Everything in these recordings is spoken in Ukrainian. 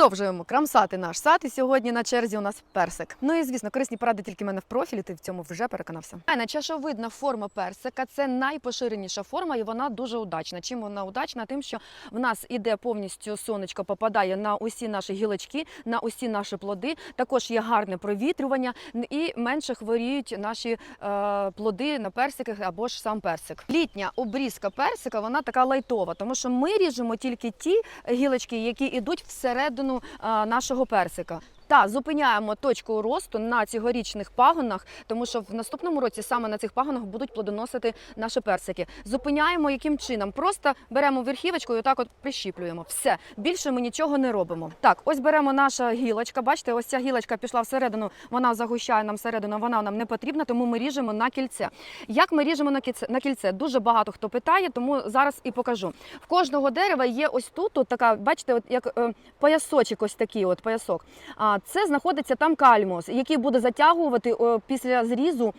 Продовжуємо крамсати наш сад. І сьогодні на черзі у нас персик. Ну і звісно, корисні поради тільки в мене в профілі. Ти в цьому вже переконався. Айна, чашовидна форма персика це найпоширеніша форма, і вона дуже удачна. Чим вона удачна? Тим, що в нас іде повністю сонечко, попадає на усі наші гілочки, на усі наші плоди. Також є гарне провітрювання і менше хворіють наші е, плоди на персиках або ж сам персик. Літня обрізка персика вона така лайтова, тому що ми ріжемо тільки ті гілочки, які йдуть всередину е, нашого персика. Та зупиняємо точку росту на цьогорічних пагонах, тому що в наступному році саме на цих пагонах будуть плодоносити наші персики. Зупиняємо яким чином? Просто беремо верхівочку і отак от прищіплюємо. Все більше ми нічого не робимо. Так, ось беремо наша гілочка. Бачите, ось ця гілочка пішла всередину, вона загущає нам всередину, вона нам не потрібна, тому ми ріжемо на кільце. Як ми ріжемо на кільце? Дуже багато хто питає, тому зараз і покажу. В кожного дерева є ось тут, от така, бачите, от як е, поясочок, ось такий от поясок. А це знаходиться там кальмус, який буде затягувати після зрізу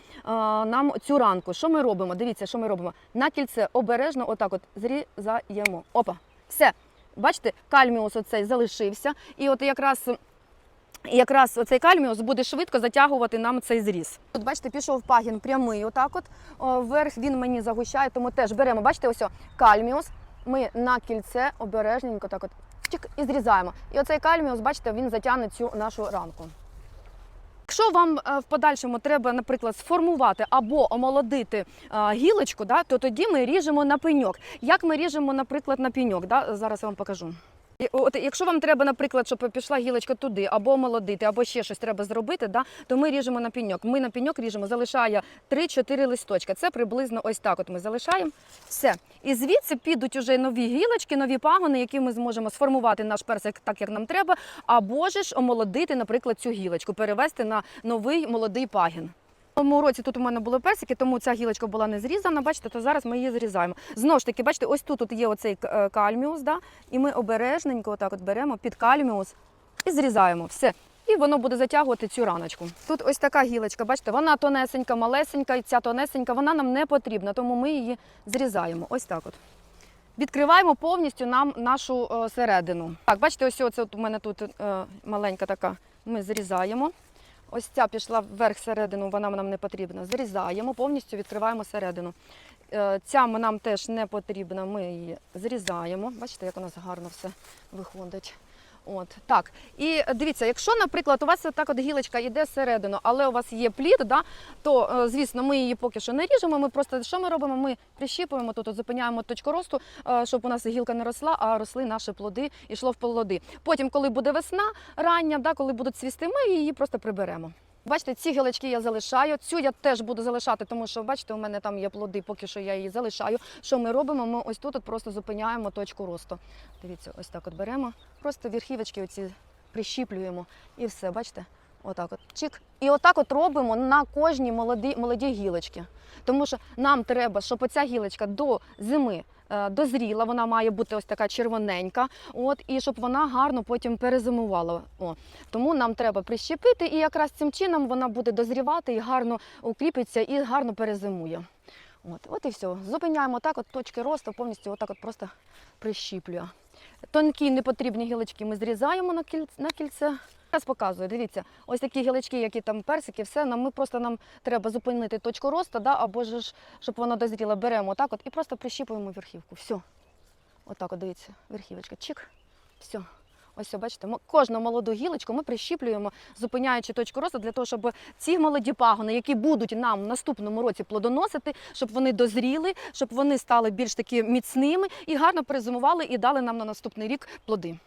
нам цю ранку. Що ми робимо? Дивіться, що ми робимо. На кільце обережно, отак от зрізаємо. Опа, все. Bачите, кальміус оцей залишився. І от якраз. Якраз оцей кальміус буде швидко затягувати нам цей зріз. Тут, бачите, пішов пагін прямий, отак от. Вверх він мені загущає, тому теж беремо, бачите, ось кальміус. Ми на кільце обережненько так от чик, і зрізаємо. І оцей кальміус, бачите, він затягне цю нашу ранку. Якщо вам е, в подальшому треба, наприклад, сформувати або омолодити е, гілочку, то тоді ми ріжемо на пеньок. Як ми ріжемо, наприклад, на пеньок? Зараз я вам покажу. От, якщо вам треба, наприклад, щоб пішла гілочка туди, або молодити, або ще щось треба зробити, да, то ми ріжемо на пеньок. Ми на пеньок ріжемо, залишає 3-4 листочка. Це приблизно ось так. От ми залишаємо. Все. І звідси підуть уже нові гілочки, нові пагони, які ми зможемо сформувати наш персик так, як нам треба, або ж омолодити, наприклад, цю гілочку, перевести на новий молодий пагін. Тому році тут у мене були персики, тому ця гілочка була не зрізана. Бачите, то зараз ми її зрізаємо. Знову ж таки, бачите, ось тут, тут є оцей е, кальміус, да? і ми обережненько отак от беремо під кальміус і зрізаємо. Все. І воно буде затягувати цю раночку. Тут ось така гілочка, бачите, вона тонесенька, малесенька, і ця тонесенька, вона нам не потрібна, тому ми її зрізаємо. Ось так от. Відкриваємо повністю нам нашу е, середину. Так, бачите, ось оце у мене тут е, маленька така. Ми зрізаємо. Ось ця пішла вверх середину, вона нам не потрібна. Зрізаємо, повністю відкриваємо середину. Е, Ця нам теж не потрібна, ми її зрізаємо. Бачите, як у нас гарно все виходить. От так. І дивіться, якщо, наприклад, у вас так от гілочка йде всередину, але у вас є плід, да, то е, звісно, ми її поки що не ріжемо. Ми просто що ми робимо? Ми прищіпуємо тут, зупиняємо точку росту, е, щоб у нас гілка не росла, а росли наші плоди, і йшло в плоди. Потім, коли буде весна рання, да, коли будуть цвісти, ми її просто приберемо. Бачите, ці гілочки я залишаю. Цю я теж буду залишати, тому що бачите, у мене там є плоди, поки що я її залишаю. Що ми робимо? Ми ось тут от просто зупиняємо точку росту. Дивіться, ось так от беремо, просто верхівочки оці прищіплюємо і все, бачите? Отак от чик. І отак от робимо на кожній молоді, молоді гілочки. Тому що нам треба, щоб оця гілочка до зими дозріла, вона має бути ось така червоненька, от, і щоб вона гарно потім перезимувала. О. Тому нам треба прищепити, і якраз цим чином вона буде дозрівати і гарно укріпиться і гарно перезимує. От, от і все. Зупиняємо так, от точки росту, повністю отак от просто прищіплює. Тонкі непотрібні гілочки ми зрізаємо на кільце. Зараз показую, дивіться, ось такі гілочки, які там персики, все нам ми просто нам треба зупинити точку росту, да, або ж щоб воно дозріло, беремо так от і просто прищіпуємо верхівку. Все. Отак, от дивіться, верхівочка. Чик. Все. Ось, все, бачите, кожну молоду гілочку ми прищіплюємо, зупиняючи точку росту, для того, щоб ці молоді пагони, які будуть нам в наступному році плодоносити, щоб вони дозріли, щоб вони стали більш таки міцними і гарно перезимували і дали нам на наступний рік плоди.